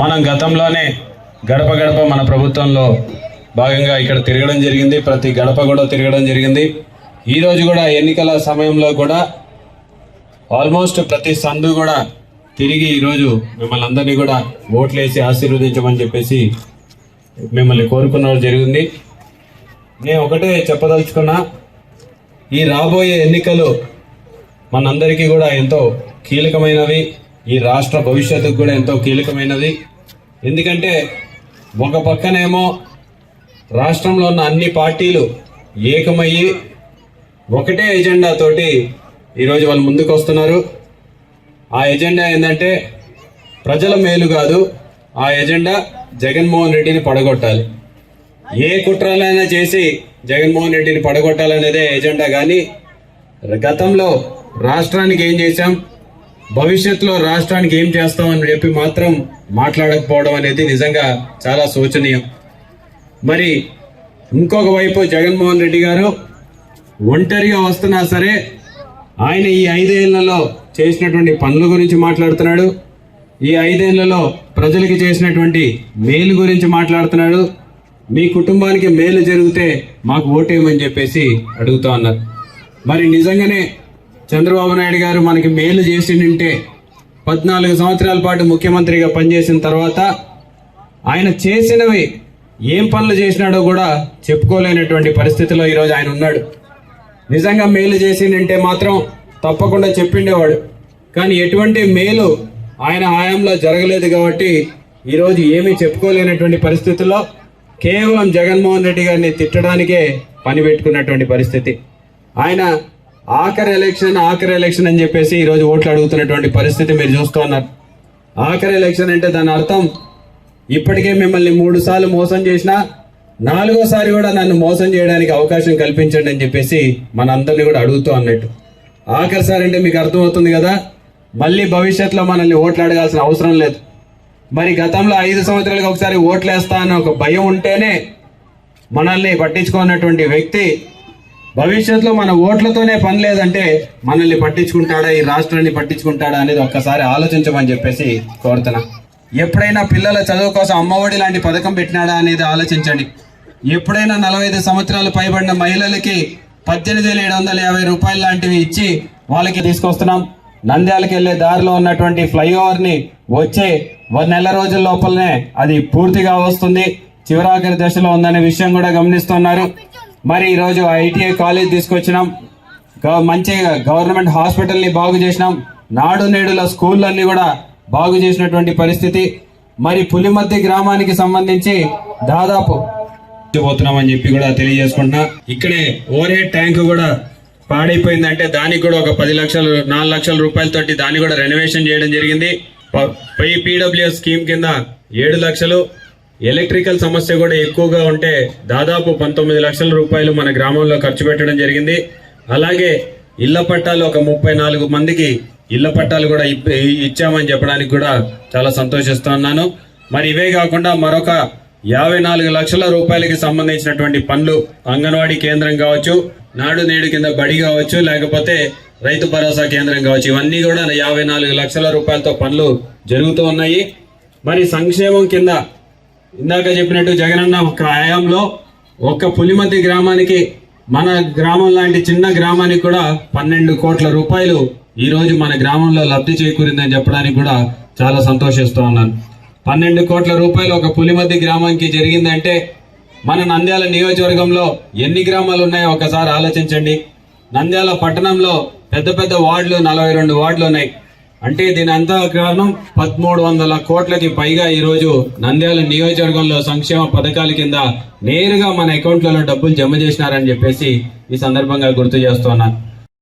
మనం గతంలోనే గడప గడప మన ప్రభుత్వంలో భాగంగా ఇక్కడ తిరగడం జరిగింది. ప్రతి గడప కూడా తిరగడం జరిగింది. ఈరోజు కూడా ఎన్నికల సమయంలో కూడా ఆల్మోస్ట్ ప్రతి సందు కూడా తిరిగి ఈరోజు మిమ్మల్ని అందరినీ కూడా ఓట్లేసి ఆశీర్వదించమని చెప్పేసి మిమ్మల్ని కోరుకున్నది జరిగింది. నేను ఒకటే చెప్పదలుచుకున్నా ఈ రాబోయే ఎన్నికలు మనందరికీ కూడా ఎంతో కీలకమైనవి. ఈ రాష్ట్ర భవిష్యత్తుకు కూడా ఎంతో కీలకమైనది. ఎందుకంటే ఒక పక్కనేమో రాష్ట్రంలో ఉన్న అన్ని పార్టీలు ఏకమయ్యి ఒకటే ఎజెండాతోటి ఈరోజు వాళ్ళు ముందుకు వస్తున్నారు ఆ ఎజెండా ఏంటంటే ప్రజల మేలు కాదు ఆ ఎజెండా జగన్మోహన్ రెడ్డిని పడగొట్టాలి. ఏ కుట్రలైనా చేసి జగన్మోహన్ రెడ్డిని పడగొట్టాలనేదే ఎజెండా కానీ గతంలో రాష్ట్రానికి ఏం చేశాం? భవిష్యత్తులో రాష్ట్రానికి ఏం చేస్తామని చెప్పి మాత్రం మాట్లాడకపోవడం అనేది నిజంగా చాలా శోచనీయం. మరి ఇంకొక వైపు జగన్మోహన్ రెడ్డి గారు ఒంటరిగా వస్తున్నా సరే ఆయన ఈ ఐదేళ్ళలో చేసినటువంటి పనుల గురించి మాట్లాడుతున్నాడు. ఈ ఐదేళ్ళలో ప్రజలకి చేసినటువంటి మేలు గురించి మాట్లాడుతున్నాడు. మీ కుటుంబానికి మేలు జరిగితే మాకు ఓటేయమని చెప్పేసి అడుగుతా ఉన్నారు. మరి నిజంగానే చంద్రబాబు నాయుడు గారు మనకి మేలు చేసిండింటే పద్నాలుగు సంవత్సరాల పాటు ముఖ్యమంత్రిగా పనిచేసిన తర్వాత ఆయన చేసినవి ఏం పనులు చేసినాడో కూడా చెప్పుకోలేనటువంటి పరిస్థితిలో ఈరోజు ఆయన ఉన్నాడు. నిజంగా మేలు చేసిందంటే మాత్రం తప్పకుండా చెప్పిండేవాడు. కానీ ఎటువంటి మేలు ఆయన హయాంలో జరగలేదు కాబట్టి ఈరోజు ఏమీ చెప్పుకోలేనటువంటి పరిస్థితుల్లో కేవలం జగన్మోహన్ రెడ్డి గారిని తిట్టడానికే పని పెట్టుకున్నటువంటి పరిస్థితి. ఆయన ఆఖరి ఎలక్షన్ ఆఖరి ఎలక్షన్ అని చెప్పేసి ఈరోజు ఓట్లు అడుగుతున్నటువంటి పరిస్థితి మీరు చూస్తూ ఉన్నారు. ఆఖరి ఎలక్షన్ అంటే దాని అర్థం ఇప్పటికే మిమ్మల్ని మూడు సార్లు మోసం చేసినా నాలుగోసారి కూడా నన్ను మోసం చేయడానికి అవకాశం కల్పించండి అని చెప్పేసి మనందరినీ కూడా అడుగుతూ అన్నట్టు. ఆఖరిసారి అంటే మీకు అర్థమవుతుంది కదా మళ్ళీ భవిష్యత్తులో మనల్ని ఓట్లు అడగాల్సిన అవసరం లేదు. మరి గతంలో ఐదు సంవత్సరాలకు ఒకసారి ఓట్లు వేస్తా అన్న ఒక భయం ఉంటేనే మనల్ని పట్టించుకున్నటువంటి వ్యక్తి భవిష్యత్తులో మన ఓట్లతోనే పని లేదంటే మనల్ని పట్టించుకుంటాడా ఈ రాష్ట్రాన్ని పట్టించుకుంటాడా అనేది ఒక్కసారి ఆలోచించమని చెప్పేసి కోరుతున్నా. ఎప్పుడైనా పిల్లల చదువు కోసం అమ్మఒడి లాంటి పథకం పెట్టినాడా అనేది ఆలోచించండి. ఎప్పుడైనా నలభై ఐదు సంవత్సరాలు పైబడిన మహిళలకి పద్దెనిమిది వేల ఏడు వందల యాభై రూపాయలు లాంటివి ఇచ్చి వాళ్ళకి తీసుకొస్తున్నాం. నంద్యాలకు వెళ్ళే దారిలో ఉన్నటువంటి ఫ్లైఓవర్ని వచ్చే ఒక నెల రోజుల లోపలనే అది పూర్తిగా వస్తుంది. చివరాఖరి దశలో ఉందనే విషయం కూడా గమనిస్తున్నారు. మరి ఈరోజు ఐటీఐ కాలేజ్ తీసుకొచ్చినాం. గవ- మంచిగా గవర్నమెంట్ హాస్పిటల్ని బాగు చేసినాం. నాడు నేడుల స్కూళ్ళన్నీ కూడా బాగు చేసినటువంటి పరిస్థితి. మరి పులిమద్ది గ్రామానికి సంబంధించి దాదాపు పోతున్నామని చెప్పి కూడా తెలియజేసుకుంటున్నా. ఇక్కడే ఓరే ట్యాంక్ కూడా పాడైపోయిందంటే దానికి కూడా ఒక పది లక్షలు నాలుగు లక్షల రూపాయలతోటి దాన్ని కూడా రెనోవేషన్ చేయడం జరిగింది. పై పీడబ్ల్యూఎస్ స్కీమ్ కింద ఏడు లక్షలు ఎలక్ట్రికల్ సమస్య కూడా ఎక్కువగా ఉంటే దాదాపు పంతొమ్మిది లక్షల రూపాయలు మన గ్రామంలో ఖర్చు పెట్టడం జరిగింది. అలాగే ఇళ్ళ పట్టాలు ఒక ముప్పై నాలుగు మందికి ఇళ్ళ పట్టాలు కూడా ఇచ్చామని చెప్పడానికి కూడా చాలా సంతోషిస్తున్నాను. మరి ఇవే కాకుండా మరొక యాభై నాలుగు లక్షల రూపాయలకి సంబంధించినటువంటి పనులు అంగన్వాడీ కేంద్రం కావచ్చు నాడు నేడు కింద బడి కావచ్చు లేకపోతే రైతు భరోసా కేంద్రం కావచ్చు ఇవన్నీ కూడా యాభై నాలుగు లక్షల రూపాయలతో పనులు జరుగుతూ ఉన్నాయి. మరి సంక్షేమం కింద ఇందాక చెప్పినట్టు జగనన్న ఒక హయాంలో ఒక్క పులిమతి గ్రామానికి మన గ్రామం లాంటి చిన్న గ్రామానికి కూడా పన్నెండు కోట్ల రూపాయలు ఈరోజు మన గ్రామంలో లబ్ధి చేకూరిందని చెప్పడానికి కూడా చాలా సంతోషిస్తూ ఉన్నాను. పన్నెండు కోట్ల రూపాయలు ఒక పులిమతి గ్రామానికి జరిగిందంటే మన నంద్యాల నియోజకవర్గంలో ఎన్ని గ్రామాలు ఉన్నాయో ఒకసారి ఆలోచించండి. నంద్యాల పట్టణంలో పెద్ద పెద్ద వార్డులు నలభై రెండు వార్డులు ఉన్నాయి. అంటే దీని అంతా కారణం పదమూడు వందల కోట్లకి పైగా ఈరోజు నంద్యాల నియోజకవర్గంలో సంక్షేమ పథకాల కింద నేరుగా మన అకౌంట్లలో డబ్బులు జమ చేసినారని చెప్పేసి ఈ సందర్భంగా గుర్తు చేస్తున్నాను